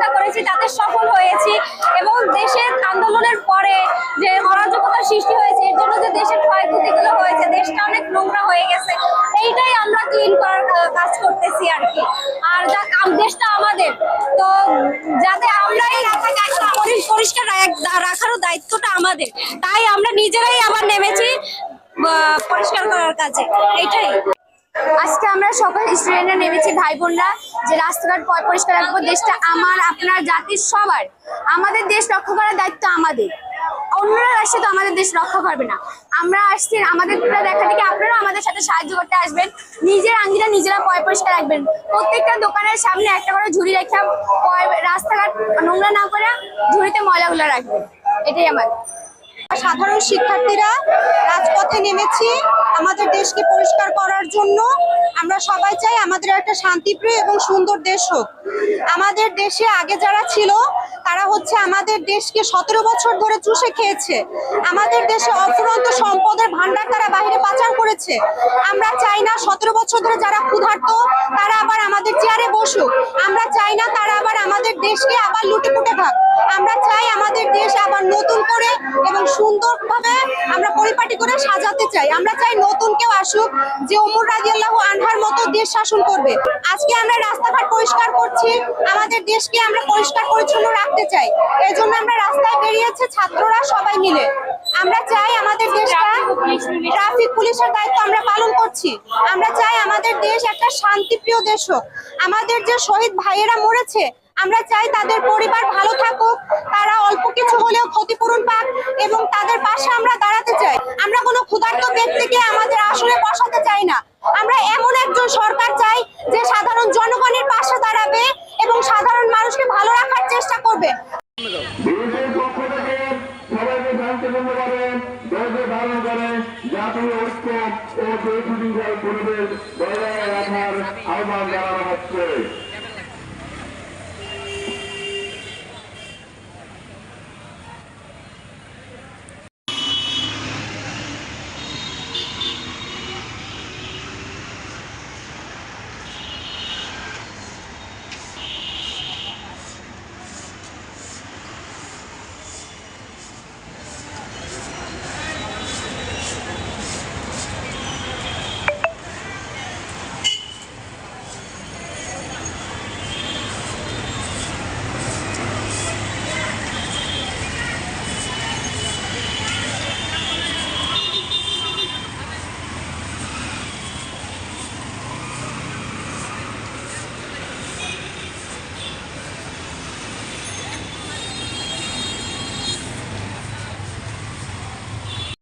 আন্দোলনটা করেছি, তাতে সফল হয়েছি এবং দেশের আন্দোলনের পরে যে অরাজকতার সৃষ্টি হয়েছে, এর জন্য যে দেশের ক্ষয়ক্ষতিগুলো হয়েছে, দেশটা অনেক নোংরা হয়ে গেছে, এইটাই আমরা ক্লিন করার কাজ করতেছি আর কি। আর দেশটা আমাদের। তো যাতে আমরাই পরি- পরিষ্কার রাখ- রাখারও দায়িত্বটা আমাদের। তাই আমরা নিজেরাই আবার নেমেছি পরিষ্কার করার কাজে। এইটাই। আজকে আমরা সকল স্টুডেন্টরা নেমেছি, ভাই বোনরা, যে রাস্তাঘাট পরিষ্কার রাখব, দেশটা আমার, আপনার, জাতির, সবার। আমাদের দেশ রক্ষা করার দায়িত্ব আমাদের। অন্যরা আসছে তো আমাদের দেশ রক্ষা করবে না। আমরা আসছি, আমাদের দেখা দেখি আপনারা আমাদের সাথে সাহায্য করতে আসবেন। নিজের আঙ্গিরা নিজেরা পয়, পরিষ্কার রাখবেন। প্রত্যেকটা দোকানের সামনে একটা করে ঝুড়ি রেখে রাস্তাঘাট নোংরা না করে ঝুড়িতে ময়লাগুলো রাখবেন। এটাই আমার। সাধারণ শিক্ষার্থীরা, রাজপথে নেমেছি। আমাদের দেশকে পরিষ্কার করার জন্য। আমরা সবাই চাই আমাদের একটা শান্তিপ্রিয় এবং সুন্দর দেশ হোক। আমাদের দেশে আগে যারা ছিল, তারা হচ্ছে আমাদের দেশকে সতেরো বছর ধরে চুষে খেয়েছে। আমাদের দেশে অফুরন্ত সম্পদের ভান্ডার তারা বাইরে পাচার করেছে। আমরা চাই না সতেরো বছর ধরে যারা ক্ষুধার্ত, তারা আবার আমাদের চেয়ারে বসুক। আমরা চাই না তারা আবার আমাদের দেশকে আবার লুটে পুটে খাক আমরা চাই আমাদের দেশ আবার নতুন করে এবং সুন্দরভাবে আমরা পরিপাটি করে সাজাতে চাই। আমরা চাই নতুন কেউ আসুক যে ওমর রাজিয়াল্লাহু আনহার মতো দেশ শাসন করবে। আজকে আমরা রাস্তাঘাট পরিষ্কার করছি, আমাদের দেশকে আমরা পরিষ্কার পরিচ্ছন্ন রাখতে চাই। এই জন্য আমরা রাস্তায় বেরিয়েছে ছাত্ররা সবাই মিলে। আমরা চাই আমাদের দেশটা ট্রাফিক পুলিশের দায়িত্ব আমরা পালন করছি। আমরা চাই আমাদের দেশ একটা শান্তিপ্রিয় দেশ হোক। আমাদের যে শহীদ ভাইয়েরা মরেছে আমরা চাই তাদের পরিবার ভালো থাকুক, তারা অল্প কিছু হলেও ক্ষতিপূরণ পাক এবং তাদের পাশে আমরা দাঁড়াতে চাই। আমরা কোনো ক্ষুধার্ত ব্যক্তিকে আমাদের আসলে বসাতে চাই না। আমরা এমন একজন সরকার চাই যে সাধারণ জনগণের পাশে দাঁড়াবে এবং সাধারণ মানুষকে ভালো রাখার চেষ্টা করবে। জাতীয় ঐক্য ও পরিবেশ বজায় রাখার আহ্বান জানানো হচ্ছে।